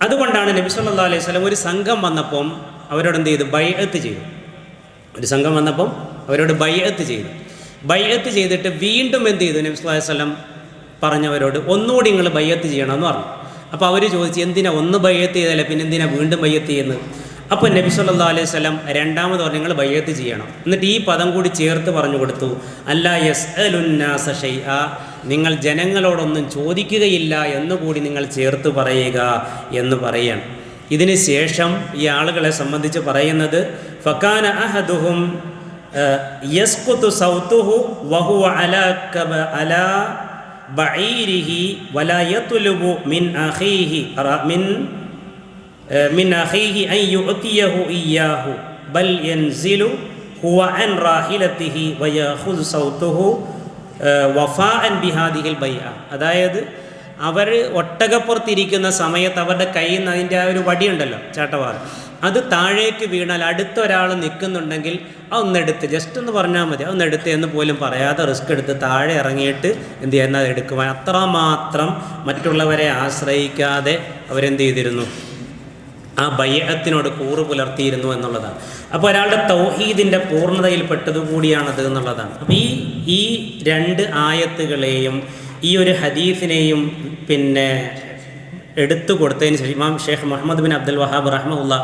അതുകൊണ്ടാണ് നബി സല്ലാ അലൈഹി സ്വലം ഒരു സംഘം വന്നപ്പം അവരോട് എന്ത് ചെയ്തു? ബൈഅത്ത് ചെയ്തു. ഒരു സംഘം വന്നപ്പം അവരോട് ബൈഅത്ത് ചെയ്തു. ബൈഅത്ത് ചെയ്തിട്ട് വീണ്ടും എന്ത് ചെയ്തു? നബി അലൈഹി വസല്ലം പറഞ്ഞവരോട് ഒന്നുകൂടി നിങ്ങൾ ബയ്യത്ത് ചെയ്യണമെന്ന് പറഞ്ഞു. അപ്പോൾ അവർ ചോദിച്ചു എന്തിനാ ഒന്ന് ബയ്യത്ത് ചെയ്തല്ലേ പിന്നെ എന്തിനാ വീണ്ടും ബയ്യത്ത് ചെയ്യുന്നത് അപ്പോൾ നബി സല്ലാ അലൈഹി സ്വലം രണ്ടാമത് പറഞ്ഞു നിങ്ങൾ ബയ്യത്ത് ചെയ്യണം. എന്നിട്ട് ഈ പദം കൂടി ചേർത്ത് പറഞ്ഞു കൊടുത്തു അല്ല യസ് അലുന്നാസ ഷൈഅ നിങ്ങൾ ജനങ്ങളോടൊന്നും ചോദിക്കുകയില്ല എന്നുകൂടി നിങ്ങൾ ചേർത്ത് പറയുക എന്ന് പറയാണ്. ഇതിന് ശേഷം ഈ ആളുകളെ സംബന്ധിച്ച് പറയുന്നത് ഫക്കാന അഹദുഹും യസ്കുത്തു സൗത്തുഹു വഹു അല അല ബഈരിഹി വലാ മിൻ അഖീഹി മിൻ മിൻ അഖീഹി അൻ യുഅതിയഹു ഇയ്യാഹു ബൽ യൻസിലു ഹുവ അൻ റാഹിലത്തിഹി വയഖുദ് സൗത്തുഹു വഫാ അൻ ബിഹാദിഹിൽ ബയ്യ അതായത് അവർ ഒട്ടകപ്പുറത്തിരിക്കുന്ന സമയത്ത് അവരുടെ കയ്യിൽ നിന്ന് അതിന്റെ ആ ഒരു വടിയുണ്ടല്ലോ ചാട്ടവാദം അത് താഴേക്ക് വീണാൽ അടുത്ത ഒരാൾ നിൽക്കുന്നുണ്ടെങ്കിൽ അതൊന്നെടുത്ത് ജസ്റ്റ് ഒന്ന് പറഞ്ഞാൽ മതി അതൊന്നെടുത്ത് എന്ന് പോലും പറയാതെ റിസ്ക് എടുത്ത് താഴെ ഇറങ്ങിയിട്ട് എന്ത് ചെയ്യുന്ന അത് എടുക്കുവാൻ. അത്രമാത്രം മറ്റുള്ളവരെ ആശ്രയിക്കാതെ അവരെന്ത് ചെയ്തിരുന്നു? ആ ബയ്യത്തിനോട് കൂറ് പുലർത്തിയിരുന്നു എന്നുള്ളതാണ്. അപ്പോൾ ഒരാളുടെ തൗഹീദിന്റെ പൂർണതയിൽപ്പെട്ടതുകൂടിയാണത് എന്നുള്ളതാണ്. അപ്പോൾ ഈ ഈ രണ്ട് ആയത്തുകളെയും ഈ ഒരു ഹദീഫിനെയും പിന്നെ എടുത്തു കൊടുത്തതിന് ശേഷം Imam Sheikh Muhammad bin Abdul Wahhab റഹ്മുല്ല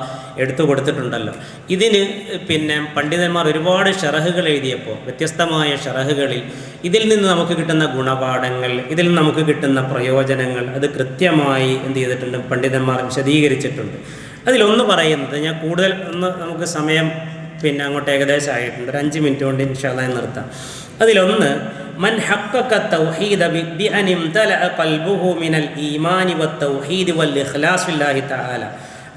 എടുത്തു കൊടുത്തിട്ടുണ്ടല്ലോ. ഇതിന് പിന്നെ പണ്ഡിതന്മാർ ഒരുപാട് ഷറഹുകൾ എഴുതിയപ്പോൾ വ്യത്യസ്തമായ ഷറഹുകളിൽ ഇതിൽ നിന്ന് നമുക്ക് കിട്ടുന്ന ഗുണപാഠങ്ങൾ ഇതിൽ നിന്ന് നമുക്ക് കിട്ടുന്ന പ്രയോജനങ്ങൾ അത് കൃത്യമായി എന്ത് ചെയ്തിട്ടുണ്ട് പണ്ഡിതന്മാർ വിശദീകരിച്ചിട്ടുണ്ട്. അതിലൊന്ന് പറയുന്നത് ഞാൻ കൂടുതൽ ഒന്ന് നമുക്ക് സമയം പിന്നെ അങ്ങോട്ട് ഏകദേശം ആയിട്ടുണ്ട്. ഒരു അഞ്ച് മിനിറ്റ് കൊണ്ട് ഇൻഷാല്ലാ നിർത്താം. അതിലൊന്ന് മൻ തൗഹീദ ബി ഖൽബുഹു മിനൽ ഈമാനി വൽ ഇഖ്ലാസില്ലാഹി തആല.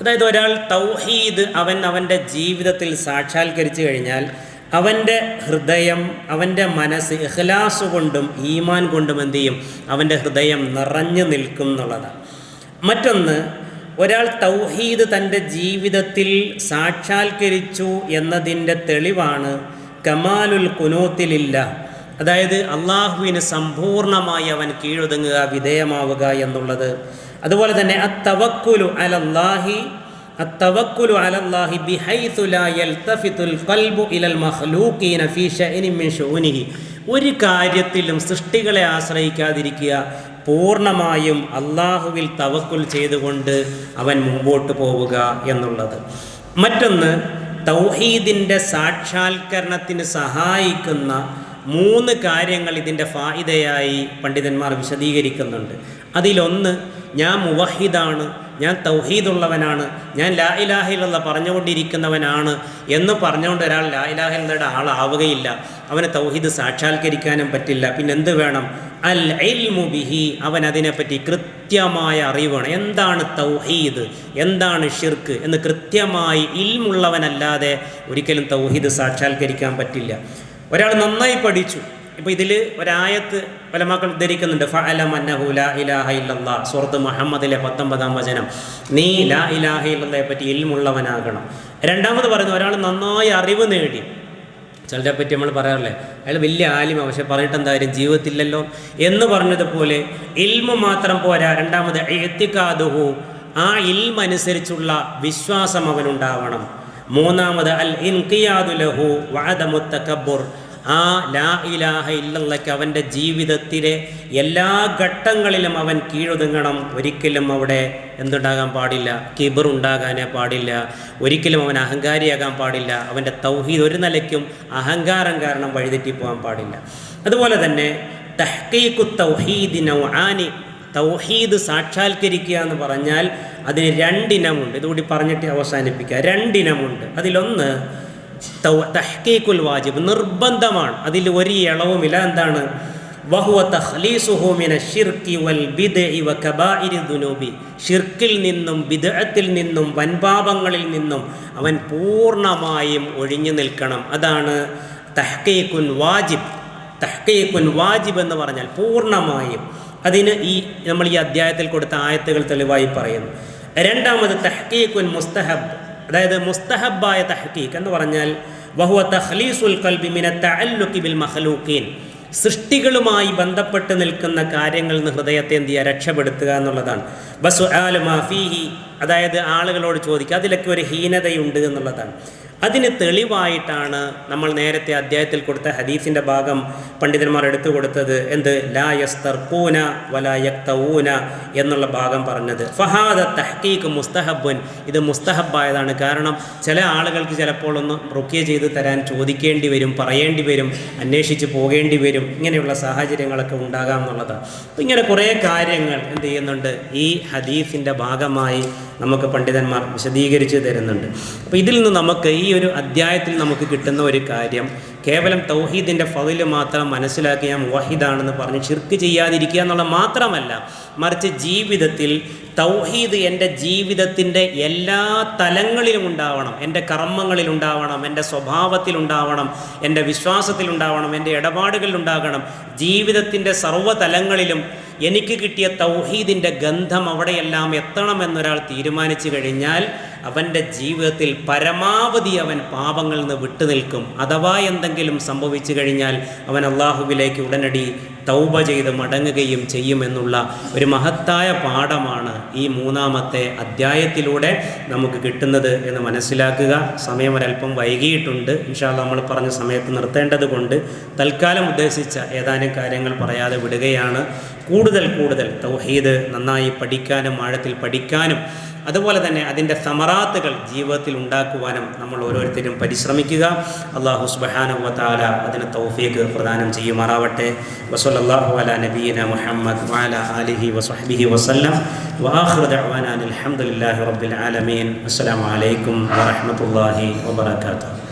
അതായത് ഒരാൾ തൗഹീദ് അവൻ അവന്റെ ജീവിതത്തിൽ സാക്ഷാത്കരിച്ചു കഴിഞ്ഞാൽ അവന്റെ ഹൃദയം അവന്റെ മനസ്സ് ഇഖ്ലാസ് കൊണ്ടും ഈമാൻ കൊണ്ടും എന്ത് ചെയ്യും? അവന്റെ ഹൃദയം നിറഞ്ഞു നിൽക്കും എന്നുള്ളതാണ്. മറ്റൊന്ന് ഒരാൾ തൗഹീദ് തന്റെ ജീവിതത്തിൽ സാക്ഷാത്കരിച്ചു എന്നതിന്റെ തെളിവാണ് കമാലുൽ കുനോത്തിലില്ല. അതായത് അള്ളാഹുവിന് സമ്പൂർണമായി അവൻ കീഴൊതുങ്ങുക വിധേയമാവുക എന്നുള്ളത്. അതുപോലെ തന്നെ അത്തവക്കുലു അലല്ലാഹി അത്തവക്കുലു അലല്ലാഹി ബിഹൈതു ലാ യൽതഫിത്തുൽ ഖൽബു ഇലൽ മഖ്ലൂഖീന ഫീ ഷൈനി മിൻ ഷൂനിഹി. ഒരു കാര്യത്തിലും സൃഷ്ടികളെ ആശ്രയിക്കാതിരിക്കുക പൂർണമായും അള്ളാഹുവിൽ തവക്കുൽ ചെയ്തുകൊണ്ട് അവൻ മുമ്പോട്ട് പോവുക എന്നുള്ളത്. മറ്റൊന്ന് തൗഹീദിന്റെ സാക്ഷാത്കരണത്തിന് സഹായിക്കുന്ന മൂന്ന് കാര്യങ്ങൾ ഇതിന്റെ ഫായിദയായി പണ്ഡിതന്മാർ വിശദീകരിക്കുന്നുണ്ട്. അതിലൊന്ന് ഞാൻ മുവഹിദാണ് ഞാൻ തൗഹീദുള്ളവനാണ് ഞാൻ ലാ ഇലാഹിലുള്ള പറഞ്ഞുകൊണ്ടിരിക്കുന്നവനാണ് എന്ന് പറഞ്ഞുകൊണ്ട് ഒരാൾ ലാ ഇലാഹിലുള്ളയുടെ ആളാവുകയില്ല. അവന് തൗഹീദ് സാക്ഷാത്കരിക്കാനും പറ്റില്ല. പിന്നെ എന്ത് വേണം? അൽ ബിഹി അവൻ അതിനെപ്പറ്റി കൃത്യമായ അറിവാണ് എന്താണ് തൗഹീദ്? എന്താണ് ഷിർക്ക്? എന്ന് കൃത്യമായി ഇൽമുള്ളവനല്ലാതെ ഒരിക്കലും തൗഹീദ് സാക്ഷാത്കരിക്കാൻ പറ്റില്ല. ഒരാൾ നന്നായി പഠിച്ചു. ഇപ്പോൾ ഇതിൽ ഒരായത്ത് പല മക്കൾ ഉദ്ധരിക്കുന്നുണ്ട് ഇലാഹ സുഹൃത്ത് മുഹമ്മദിലെ പത്തൊമ്പതാം വചനം. നീ ലാ ഇലാഹ ഇല്ലല്ലയെ പറ്റി ഇൽമുള്ളവനാകണം. രണ്ടാമത് പറയുന്നു ഒരാൾ നന്നായി അറിവ് നേടി ചിലരെ പറ്റി നമ്മൾ പറയാറില്ലേ അയാൾ വലിയ ആലിമ പക്ഷെ പറഞ്ഞിട്ട് എന്തായാലും ജീവിതത്തില്ലല്ലോ എന്ന് പറഞ്ഞതുപോലെ ഇൽമു മാത്രം പോരാ രണ്ടാമത് എത്തിക്കാതുഹു ആ ഇൽമനുസരിച്ചുള്ള വിശ്വാസം അവനുണ്ടാവണം. മൂന്നാമത് അൽ ഇൻകിയാദുലഹു വാദമുത്തക്കബുർ ആ ലാ ഇലാഹ ഇല്ലല്ലയ്ക്ക് അവന്റെ ജീവിതത്തിലെ എല്ലാ ഘട്ടങ്ങളിലും അവൻ കീഴൊതുങ്ങണം. ഒരിക്കലും അവിടെ എന്തുണ്ടാകാൻ പാടില്ല. കിബർ ഉണ്ടാകാനേ പാടില്ല. ഒരിക്കലും അവൻ അഹങ്കാരിയാകാൻ പാടില്ല. അവന്റെ തൗഹീദ് ഒരു നിലയ്ക്കും അഹങ്കാരം കാരണം വഴിതെറ്റിപ്പോകാൻ പാടില്ല. അതുപോലെ തന്നെ തഹ്കീഖു തൗഹീദി നൗആനി തൗഹീദ് സാക്ഷാത്കരിക്കുക എന്ന് പറഞ്ഞാൽ അതിന് രണ്ടിനമുണ്ട്. ഇതുകൂടി പറഞ്ഞിട്ട് അവസാനിപ്പിക്കുക രണ്ടിനമുണ്ട്. അതിലൊന്ന് തഹ്കീഖുൽ വാജിബ് നിർബന്ധമാണ്. അതിൽ ഒരു ഇളവുമില്ല. എന്താണ്? വഹുവ തഖ്ലീസുഹു മിന ഷിർക്കി വൽ ബിദ്ഇ വ കബായിരി ദുനൂബി. ഷിർക്കിൽ നിന്നും ബിദഅത്തിൽ നിന്നും വൻപാപങ്ങളിൽ നിന്നും അവൻ പൂർണമായും ഒഴിഞ്ഞു നിൽക്കണം. അതാണ് തഹ്കീഖുൻ വാജിബ്. തഹ്കീഖുൻ വാജിബ് എന്ന് പറഞ്ഞാൽ പൂർണമായും. അതിന് ഈ നമ്മൾ ഈ അധ്യായത്തിൽ കൊടുത്ത ആയത്തുകൾ തെളിവായി പറയുന്നു. രണ്ടാമത് തഹ്കീഖുൻ മുസ്തഹബ്. അതായത് മുസ്തഹബായ തഹ്ഖീഖ് എന്ന് പറഞ്ഞാൽ വഹുവ തഖ്ലീസുൽ കൽബി മിന തഅല്ലുഖി ബിൽ മഖ്ലൂഖീൻ. സൃഷ്ടികളുമായി ബന്ധപ്പെട്ട് നിൽക്കുന്ന കാര്യങ്ങളിൽ നിന്ന് ഹൃദയത്തെ എന്ത് ചെയ്യുക? രക്ഷപ്പെടുത്തുക എന്നുള്ളതാണ്. ബസ് ഫീഹി. അതായത് ആളുകളോട് ചോദിക്കുക. അതിലൊക്കെ ഒരു ഹീനതയുണ്ട് എന്നുള്ളതാണ്. അതിന് തെളിവായിട്ടാണ് നമ്മൾ നേരത്തെ അധ്യായത്തിൽ കൊടുത്ത ഹദീസിന്റെ ഭാഗം പണ്ഡിതന്മാർ എടുത്തു കൊടുത്തത്. എന്ത്? ലാ യസ്തർക്കൂന വല യക്തഊന എന്നുള്ള ഭാഗം പറഞ്ഞത്. ഫഹാദ തഹ്കീഖ് മുസ്തഹബുൻ ഇത് മുസ്തഹബായതാണ് കാരണം ചില ആളുകൾക്ക് ചിലപ്പോൾ ഒന്ന് റുക്കിയ ചെയ്ത് തരാൻ ചോദിക്കേണ്ടി വരും പറയേണ്ടി വരും അന്വേഷിച്ച് പോകേണ്ടി വരും. ഇങ്ങനെയുള്ള സാഹചര്യങ്ങളൊക്കെ ഉണ്ടാകാം എന്നുള്ളതാണ്. ഇങ്ങനെ കുറേ കാര്യങ്ങൾ എന്ത് ചെയ്യുന്നുണ്ട്? ഈ ഹദീസിന്റെ ഭാഗമായി നമുക്ക് പണ്ഡിതന്മാർ വിശദീകരിച്ച് തരുന്നുണ്ട്. അപ്പോൾ ഇതിൽ നിന്ന് നമുക്ക് ഈ ഒരു അധ്യായത്തിൽ നമുക്ക് കിട്ടുന്ന ഒരു കാര്യം കേവലം തൗഹീദിന്റെ ഫതിൽ മാത്രം മനസ്സിലാക്കി ഞാൻ വഹിദാണെന്ന് പറഞ്ഞ് ഷിർക്ക് ചെയ്യാതിരിക്കുക എന്നുള്ള മാത്രമല്ല മറിച്ച് ജീവിതത്തിൽ തൗഹീദ് എന്റെ ജീവിതത്തിന്റെ എല്ലാ തലങ്ങളിലും ഉണ്ടാവണം. എന്റെ കർമ്മങ്ങളിലുണ്ടാവണം എന്റെ സ്വഭാവത്തിലുണ്ടാവണം എന്റെ വിശ്വാസത്തിലുണ്ടാവണം എന്റെ ഇടപാടുകളിലുണ്ടാകണം ജീവിതത്തിന്റെ സർവതലങ്ങളിലും എനിക്ക് കിട്ടിയ തൗഹീദിന്റെ ഗന്ധം അവിടെയെല്ലാം എത്തണമെന്നൊരാൾ തീരുമാനിച്ചു കഴിഞ്ഞാൽ അവന്റെ ജീവിതത്തിൽ പരമാവധി അവൻ പാപങ്ങളിൽ നിന്ന് വിട്ടുനിൽക്കും അഥവാ എന്തെങ്കിലും സംഭവിച്ചു കഴിഞ്ഞാൽ അവൻ അള്ളാഹുവിലേക്ക് ഉടനടി തൗബ ചെയ്ത് മടങ്ങുകയും ചെയ്യുമെന്നുള്ള ഒരു മഹത്തായ പാഠമാണ് ഈ മൂന്നാമത്തെ അധ്യായത്തിലൂടെ നമുക്ക് കിട്ടുന്നത് എന്ന് മനസ്സിലാക്കുക. സമയം ഒരല്പം വൈകിയിട്ടുണ്ട്. ഇൻഷാല്ല നമ്മൾ പറഞ്ഞ സമയത്ത് നിർത്തേണ്ടത് കൊണ്ട് തൽക്കാലം ഉദ്ദേശിച്ച ഏതാനും കാര്യങ്ങൾ പറയാതെ വിടുകയാണ്. കൂടുതൽ കൂടുതൽ തൗഹീദ് നന്നായി പഠിക്കാനും ആഴത്തിൽ പഠിക്കാനും അതുപോലെ തന്നെ അതിന്റെ സമറാത്തുകൾ ജീവിതത്തിൽ ഉണ്ടാക്കുവാനും നമ്മൾ ഓരോരുത്തരും പരിശ്രമിക്കുക. അള്ളാഹു സുബാന താല അതിന് തൗഫീഖ് പ്രദാനം ചെയ്യുമാറാവട്ടെ. വസല്ലാഹു അല നബീന വസല്ലം. റബ്ബിൽ ആലമീൻ. അസ്സലാമു അലൈക്കും വറഹ്മത്തുള്ളാഹി വബറകാതുഹു.